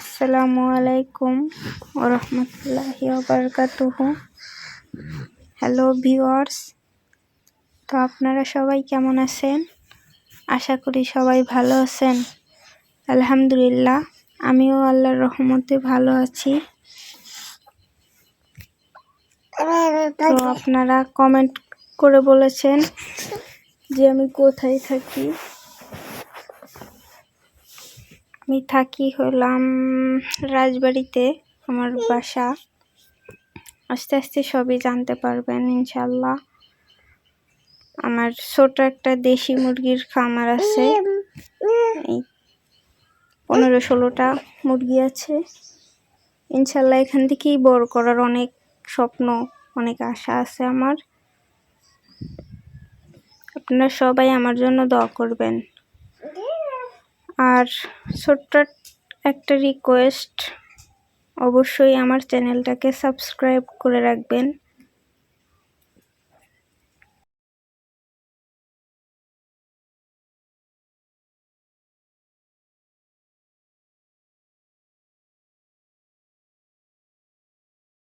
আসসালামু আলাইকুম ওরহমতুল্লাহি ওবরকাতুহু। হ্যালো ভিওয়ার্স তো আপনারা সবাই কেমন আছেন? আশা করি সবাই ভালো আছেন। আলহামদুলিল্লাহ, আমিও আল্লাহর রহমতে ভালো আছি। তো আপনারা কমেন্ট করে বলেছেন যে আমি কোথায় থাকি। আমি থাকি হলাম রাজবাড়িতে, আমার বাসা। আস্তে আস্তে সবই জানতে পারবেন ইনশাল্লাহ আমার ছোট একটা দেশি মুরগির খামার আছে। এই পনেরো ষোলোটা মুরগি আছে। ইনশাল্লাহ এখান থেকেই বড় করার অনেক স্বপ্ন, অনেক আশা আছে আমার। আপনারা সবাই আমার জন্য দোয়া করবেন। আর ছোট্ট একটা রিকোয়েস্ট অবশ্যই আমার চ্যানেলটাকে সাবস্ক্রাইব করে রাখবেন।